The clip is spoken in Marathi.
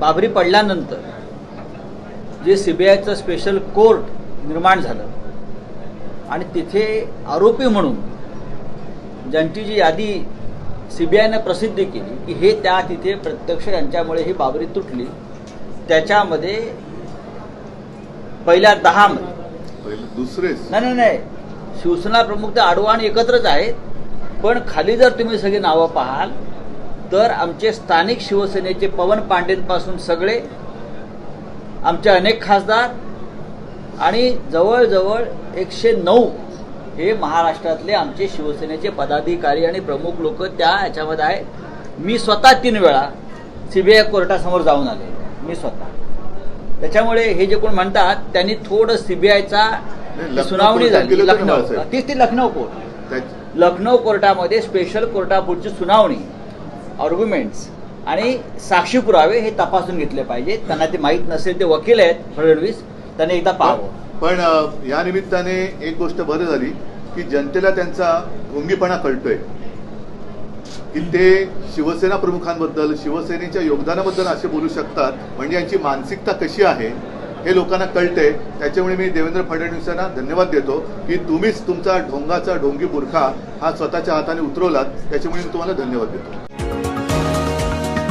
बाबरी पडल्यानंतर जे सी बी आयचं स्पेशल कोर्ट निर्माण झालं आणि तिथे आरोपी म्हणून ज्यांची जी यादी सी बी आयनं प्रसिद्ध केली की हे त्या तिथे प्रत्यक्ष यांच्यामुळे ही बाबरी तुटली त्याच्यामध्ये पहिल्या दहामध्ये. पहिले दुसरेच नाही नाही नाही. शिवसेना प्रमुख ते आडवाणी एकत्रच आहेत पण खाली जर तुम्ही सगळी नावं पाहाल तर आमचे स्थानिक शिवसेनेचे पवन पांडेंपासून सगळे आमचे अनेक खासदार आणि जवळजवळ एकशे नऊ हे महाराष्ट्रातले आमचे शिवसेनेचे पदाधिकारी आणि प्रमुख लोक त्या याच्यामध्ये आहेत. मी स्वतः तीन वेळा सीबीआय कोर्टासमोर जाऊन आले. मी स्वतः. त्याच्यामुळे हे जे कोण म्हणतात त्यांनी थोडं सीबीआयचा सुनावणी झाली. लखनौ. तीच ती लखनौ कोर्ट. लखनौ कोर्टामध्ये स्पेशल कोर्टापुढची सुनावणी. आर्ग्युमेंट्स आणि साक्षी पुरावे हे तपासून घेतले पाहिजे. त्यांना ते माहीत नसेल ते वकील आहेत फडणवीस. त्यांनी एकदा पाहावं. पण या निमित्ताने एक गोष्ट बरं झाली की जनतेला त्यांचा ढोंगीपणा कळतोय. की ते शिवसेना प्रमुखांबद्दल शिवसेनेच्या योगदानाबद्दल असे बोलू शकतात म्हणजे यांची मानसिकता कशी आहे हे लोकांना कळते त्याच्यामुळे मी देवेंद्र फडणवीसांना धन्यवाद देतो की तुम्हीच तुमचा ढोंगाचा ढोंगी बुरखा हा स्वतःच्या हाताने उतरवलात. त्याच्यामुळे मी तुम्हाला धन्यवाद देतो.